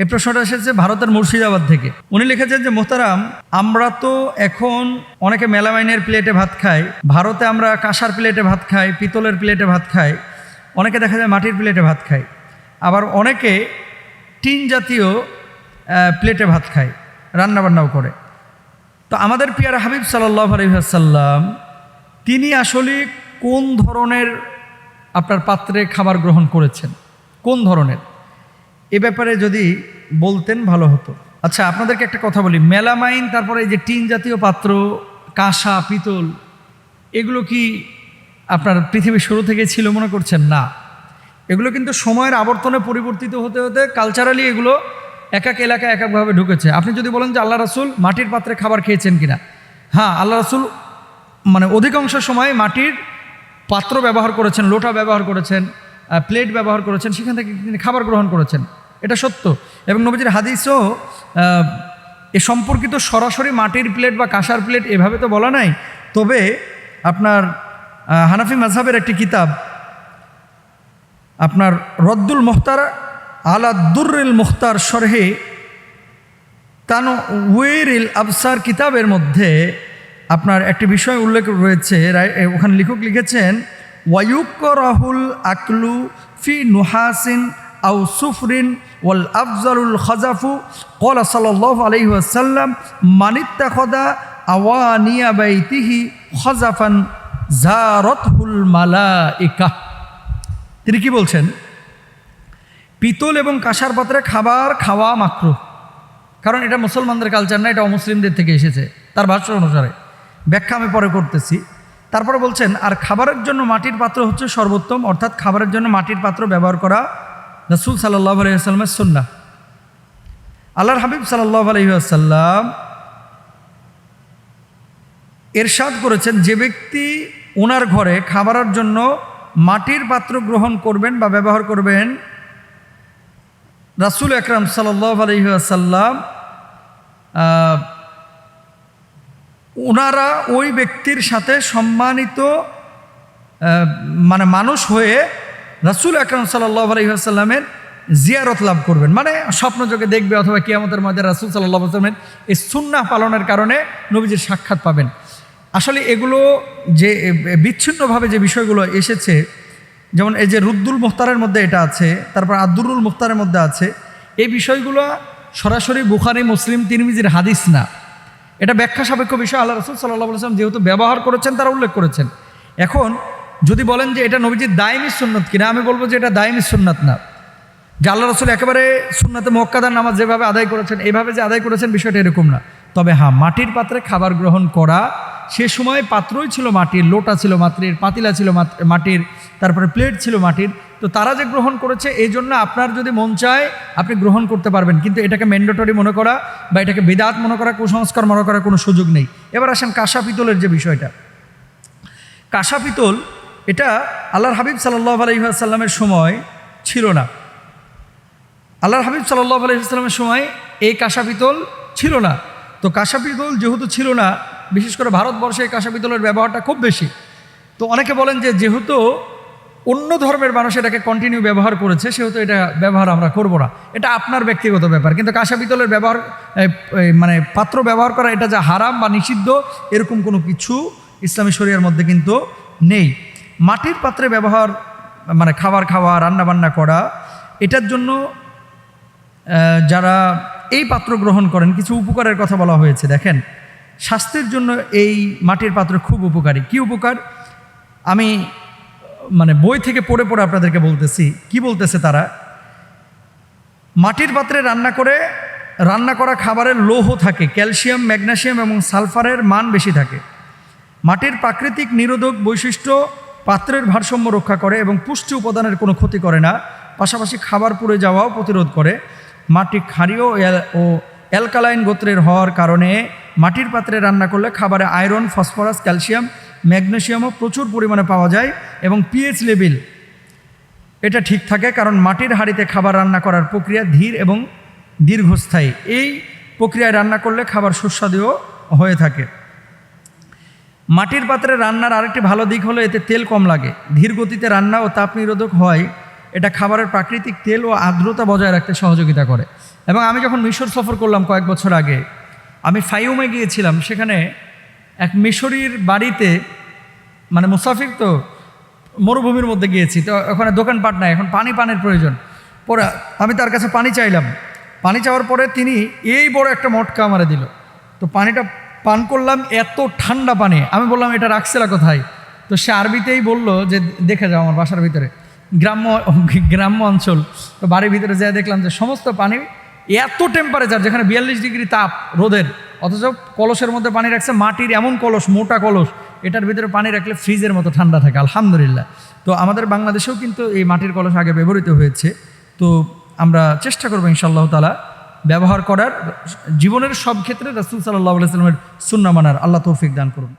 এই প্রশ্নটা এসেছে ভারতের মুর্শিদাবাদ থেকে। উনি লিখেছেন যে, মোহতারাম, আমরা তো এখন অনেকে মেলামাইনের প্লেটে ভাত খাই, ভারতে আমরা কাঁসার প্লেটে ভাত খাই, পিতলের প্লেটে ভাত খাই, অনেকে দেখা যায় মাটির প্লেটে ভাত খায় আবার অনেকে টিন জাতীয় প্লেটে ভাত খায়, রান্নাবান্নাও করে। তো আমাদের পিয়ার হাবিব সাল্লাহ আলহিহাসাল্লাম তিনি আসলে কোন ধরনের আপনার পাত্রে খাবার গ্রহণ করেছেন? কোন ধরনের? এ ব্যাপারে যদি বলতেন ভালো হতো। আচ্ছা আপনাদেরকে একটা কথা বলি। মেলামাইন, তারপরে এই যে টিন জাতীয় পাত্র, কাঁসা, পিতল, এগুলো কি আপনার পৃথিবীর শুরু থেকে ছিল মনে করছেন? না। এগুলো কিন্তু সময়ের আবর্তনে পরিবর্তিত হতে হতে কালচারালি এগুলো এক এক এলাকায় এক একভাবে ঢুকেছে। আপনি যদি বলেন যে আল্লাহ রাসুল মাটির পাত্রে খাবার খেয়েছেন কিনা? হ্যাঁ আল্লাহ রাসুল মানে অধিকাংশ সময় মাটির পাত্র ব্যবহার করেছেন, লোটা ব্যবহার করেছেন। প্লেট ব্যবহার করেছেন, সেখান থেকে তিনি খাবার গ্রহণ করেছেন। এটা সত্য। এবং নবীজির হাদিসও এ সম্পর্কিত সরাসরি মাটির প্লেট বা কাঁসার প্লেট এভাবে তো বলা নাই। তবে আপনার হানাফি মাঝহাবের একটি কিতাব, আপনার রদ্দুল মুখতার আলা দুর্রিল মুখতার সরহে তানো ওয়েরিল আবসার কিতাবের মধ্যে আপনার একটি বিষয় উল্লেখ রয়েছে ওখানে লেখক লিখেছেন ওয়ায়ুক রাহুল আকলু ফি নুহাসিন আউ সুফরিন ওয়াল আফজালুল খাজাফু কলা সাল্লাহ আলহি আসাল্লাম মানিত্তা খদা আওয়ানিয়া বাইতিহি খাজাফান জারতহুল মালা ইকা তিনি কি বলছেন? পিতল এবং কাঁসার পাত্রে খাবার খাওয়া মাত্র। কারণ এটা মুসলমানদের কালচার না, এটা অমুসলিমদের থেকে এসেছে। তার ভাষ্য অনুসারে, ব্যাখ্যা আমি পরে করতেছি। তারপরে বলছেন, আর খাবারের জন্য মাটির পাত্র হচ্ছে সর্বোত্তম। অর্থাৎ খাবারের জন্য মাটির পাত্র ব্যবহার করা রসুল সাল্লাহ আলহিহাস্লামের সুন্না আল্লাহর হাবিব সাল্লাহ আলহিহাসাল্লাম এরশাদ করেছেন, যে ব্যক্তি ওনার ঘরে খাবারের জন্য মাটির পাত্র গ্রহণ করবেন বা ব্যবহার করবেন, রাসুল আকরাম সাল্লাহ আলহিহাসাল্লাম ওনারা ওই ব্যক্তির সাথে সম্মানিত মানে মানুষ হয়ে রাসুল আকরাম সাল্লাহ আলহিহাসাল্লামের জিয়ারত লাভ করবেন। মানে স্বপ্নযোগে দেখবে অথবা কিয়ামতের মধ্যে রাসুল সাল্লাহ আসলামের এই সুন্নাহ পালনের কারণে নবীজির সাক্ষাৎ পাবেন। আসলে এগুলো যে বিচ্ছিন্নভাবে যে বিষয়গুলো এসেছে, যেমন এই যে রুদ্দুল মুখতারের মধ্যে এটা আছে, তারপর আব্দুরুল মুখতারের মধ্যে আছে, এই বিষয়গুলো সরাসরি বুখারি, মুসলিম, তিরমিজির হাদিস না। এটা ব্যাখ্যা সাপেক্ষ বিষয়। আল্লাহ রসুল সাল্লাহ সাল্লাম যেহেতু ব্যবহার করেছেন, তারা উল্লেখ করেছেন। এখন যদি বলেন যে এটা নবীজির দায়মি সুন্নত কিনা, আমি বলব যে এটা দায়মি সুন্নত না। যে আল্লাহ রসুল একেবারে সুন্নাতে মক্কাদার নামাজ যেভাবে আদায় করেছেন, এইভাবে যে আদায় করেছেন, বিষয়টা এরকম না। তবে হ্যাঁ মাটির পাত্রে খাবার গ্রহণ করা, সে সময় পাত্রই ছিল মাটির, লোটা ছিল মাটির, পাতিলা ছিল মাটির, তারপরে প্লেট ছিল মাটির তো তারা যে গ্রহণ করেছে, এই জন্য আপনার যদি মন চায়, আপনি গ্রহণ করতে পারবেন। কিন্তু এটাকে ম্যান্ডেটরি মনে করা বা এটাকে বেদাত মনে করা, কুসংস্কার মনে করার কোনো সুযোগ নেই। এবার আসেন কাঁসা পিতলের যে বিষয়টা। কাঁসা পিতল, এটা আল্লাহর হাবিব সাল্লাহ আলহিহাসাল্লামের সময় ছিল না। আল্লাহর হাবিব সাল্লাহ আলহিহাস্লামের সময় এই কাঁসা পিতল ছিল না। তো কাঁসা পিতল যেহেতু ছিল না, বিশেষ করে ভারতবর্ষে এই কাঁসা পিতলের ব্যবহারটা খুব বেশি। তো অনেকে বলেন যে যেহেতু অন্য ধর্মের মানুষ এটাকে কন্টিনিউ ব্যবহার করেছে, সেহেতু এটা ব্যবহার আমরা করব না। এটা আপনার ব্যক্তিগত ব্যাপার, কিন্তু কাঁসা পিতলের ব্যবহার মানে পাত্র ব্যবহার করা এটা যা হারাম বা নিষিদ্ধ, এরকম কোনো কিছু ইসলামী শরিয়ার মধ্যে কিন্তু নেই। মাটির পাত্রে ব্যবহার মানে খাবার খাওয়া রান্না বান্না করা, এটার জন্য যারা এই পাত্র গ্রহণ করেন, কিছু উপকারের কথা বলা হয়েছে, দেখেন। স্বাস্থ্যের জন্য এই মাটির পাত্র খুব উপকারী। কি উপকার? আমি মানে বই থেকে পড়ে পড়ে আপনাদেরকে বলতেছি, কি বলতেছে তারা? মাটির পাত্রে রান্না করে, রান্না করা খাবারের লৌহ থাকে, ক্যালসিয়াম ম্যাগনেশিয়াম এবং সালফারের মান বেশি থাকে। মাটির প্রাকৃতিক নিরোধক বৈশিষ্ট্য পাত্রের ভারসাম্য রক্ষা করে এবং পুষ্টি উপাদানের কোনো ক্ষতি করে না, পাশাপাশি খাবার পুড়ে যাওয়াও প্রতিরোধ করে। মাটি ক্ষারীয় ও অ্যালকালাইন গোত্রের হওয়ার কারণে মাটির পাত্রে রান্না করলে খাবারে আয়রন, ফসফরাস, ক্যালসিয়াম ম্যাগনেসিয়ামও প্রচুর পরিমাণে পাওয়া যায় এবং পিএইচ লেভেল এটা ঠিক থাকে কারণ মাটির হাঁড়িতে খাবার রান্না করার প্রক্রিয়া ধীর এবং দীর্ঘস্থায়ী। এই প্রক্রিয়ায় রান্না করলে খাবার সুস্বাদুও হয়ে থাকে। মাটির পাত্রে রান্নার আরেকটি ভালো দিক হলো এতে তেল কম লাগে। ধীর গতিতে রান্না ও তাপ নিরোধক হয়, এটা খাবারের প্রাকৃতিক তেল ও আর্দ্রতা বজায় রাখতে সহযোগিতা করে। এবং আমি যখন মিশর সফর করলাম কয়েক বছর আগে, আমি ফাইউমে গিয়েছিলাম, সেখানে এক মিশরির বাড়িতে মানে মুসাফির তো মরুভূমির মধ্যে গিয়েছি, তো ওখানে দোকানপাট নাই, এখন পানি পানের প্রয়োজন। পরে আমি তার কাছে পানি চাইলাম। পানি চাওয়ার পরে তিনি এই বড় একটা মটকা আমারে দিল। তো পানিটা পান করলাম এত ঠান্ডা পানি। আমি বললাম, এটা রাখছিলা কোথায়? তো সে আরবিতেই বলল যে, দেখে যাও আমার বাসার ভিতরে। গ্রাম্য গ্রাম্য অঞ্চল, তো বাড়ির ভিতরে যেয়ে দেখলাম যে, সমস্ত পানি এত টেম্পারেচার যেখানে বিয়াল্লিশ ডিগ্রি তাপ রোদের অথচ কলসের মধ্যে পানি রাখছে, মাটির এমন কলস, মোটা কলস, এটার ভিতরে পানি রাখলে ফ্রিজের মতো ঠান্ডা থাকে, আলহামদুলিল্লাহ। তো আমাদের বাংলাদেশেও কিন্তু এই মাটির কলস আগে ব্যবহৃত হয়েছে। তো আমরা চেষ্টা করব ইনশাআল্লাহ তালা ব্যবহার করার, জীবনের সব ক্ষেত্রে রাসুল সাল্লাহ সাল্লামের সুন্না মানার। আল্লাহ তৌফিক দান করুন।